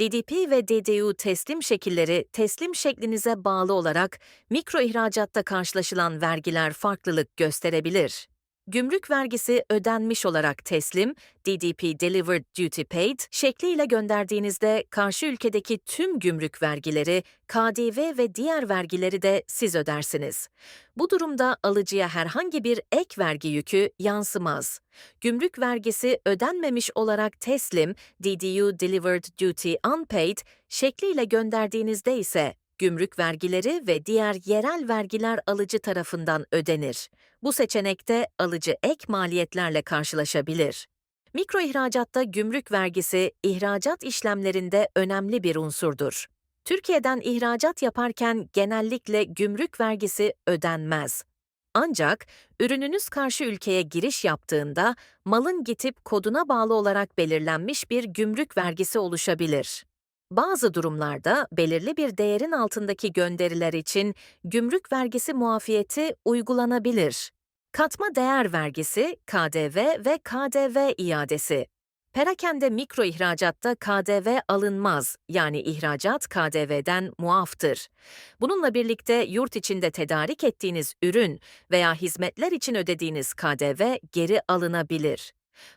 DDP ve DDU teslim şekilleri teslim şeklinize bağlı olarak mikro ihracatta karşılaşılan vergiler farklılık gösterebilir. Gümrük vergisi ödenmiş olarak teslim, DDP Delivered Duty Paid şekliyle gönderdiğinizde karşı ülkedeki tüm gümrük vergileri, KDV ve diğer vergileri de siz ödersiniz. Bu durumda alıcıya herhangi bir ek vergi yükü yansımaz. Gümrük vergisi ödenmemiş olarak teslim, DDU Delivered Duty Unpaid şekliyle gönderdiğinizde ise gümrük vergileri ve diğer yerel vergiler alıcı tarafından ödenir. Bu seçenekte alıcı ek maliyetlerle karşılaşabilir. Mikro ihracatta gümrük vergisi ihracat işlemlerinde önemli bir unsurdur. Türkiye'den ihracat yaparken genellikle gümrük vergisi ödenmez. Ancak ürününüz karşı ülkeye giriş yaptığında malın gitip koduna bağlı olarak belirlenmiş bir gümrük vergisi oluşabilir. Bazı durumlarda belirli bir değerin altındaki gönderiler için gümrük vergisi muafiyeti uygulanabilir. Katma değer vergisi, KDV ve KDV iadesi. Perakende mikro ihracatta KDV alınmaz, yani ihracat KDV'den muaftır. Bununla birlikte yurt içinde tedarik ettiğiniz ürün veya hizmetler için ödediğiniz KDV geri alınabilir.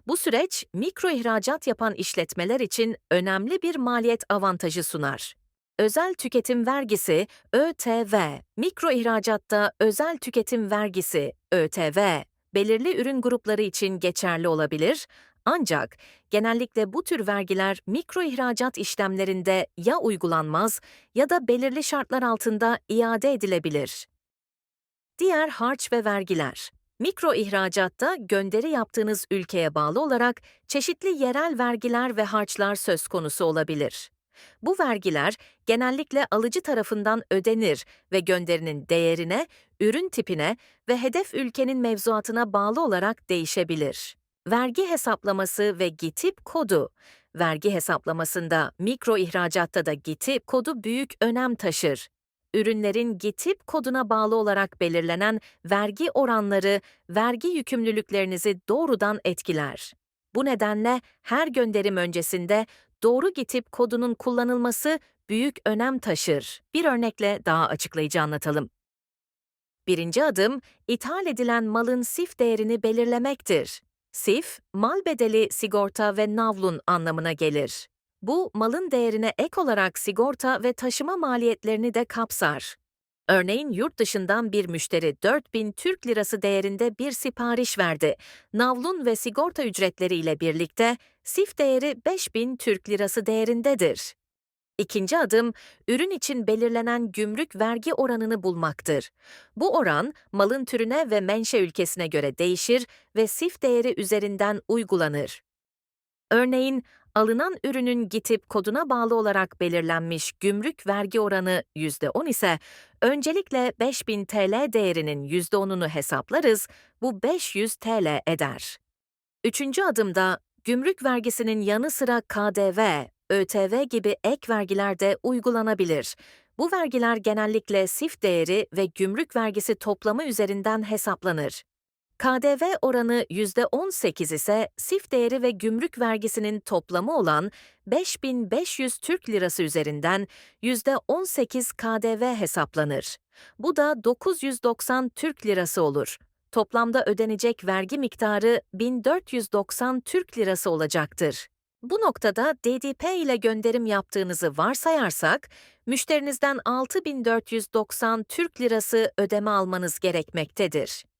Bu süreç mikro ihracat yapan işletmeler için önemli bir maliyet avantajı sunar. Özel tüketim vergisi ÖTV, mikro ihracatta özel tüketim vergisi ÖTV, belirli ürün grupları için geçerli olabilir ancak genellikle bu tür vergiler mikro ihracat işlemlerinde ya uygulanmaz ya da belirli şartlar altında iade edilebilir. Diğer harç ve vergiler Mikro ihracatta gönderi yaptığınız ülkeye bağlı olarak çeşitli yerel vergiler ve harçlar söz konusu olabilir. Bu vergiler genellikle alıcı tarafından ödenir ve gönderinin değerine, ürün tipine ve hedef ülkenin mevzuatına bağlı olarak değişebilir. Vergi hesaplaması ve GİTİP kodu Vergi hesaplamasında mikro ihracatta da GİTİP kodu büyük önem taşır ürünlerin GİTİP koduna bağlı olarak belirlenen vergi oranları vergi yükümlülüklerinizi doğrudan etkiler. Bu nedenle her gönderim öncesinde doğru GİTİP kodunun kullanılması büyük önem taşır. Bir örnekle daha açıklayıcı anlatalım. Birinci adım, ithal edilen malın SIF değerini belirlemektir. SIF, mal bedeli, sigorta ve navlun anlamına gelir. Bu, malın değerine ek olarak sigorta ve taşıma maliyetlerini de kapsar. Örneğin yurt dışından bir müşteri 4000 Türk lirası değerinde bir sipariş verdi. Navlun ve sigorta ücretleri ile birlikte SIF değeri 5000 Türk lirası değerindedir. İkinci adım, ürün için belirlenen gümrük vergi oranını bulmaktır. Bu oran, malın türüne ve menşe ülkesine göre değişir ve SIF değeri üzerinden uygulanır. Örneğin, alınan ürünün GİTİP koduna bağlı olarak belirlenmiş gümrük vergi oranı %10 ise öncelikle 5000 TL değerinin %10'unu hesaplarız, bu 500 TL eder. Üçüncü adımda gümrük vergisinin yanı sıra KDV, ÖTV gibi ek vergiler de uygulanabilir. Bu vergiler genellikle SIF değeri ve gümrük vergisi toplamı üzerinden hesaplanır. KDV oranı %18 ise SIF değeri ve gümrük vergisinin toplamı olan 5500 Türk Lirası üzerinden %18 KDV hesaplanır. Bu da 990 Türk Lirası olur. Toplamda ödenecek vergi miktarı 1490 Türk Lirası olacaktır. Bu noktada DDP ile gönderim yaptığınızı varsayarsak, müşterinizden 6490 Türk Lirası ödeme almanız gerekmektedir.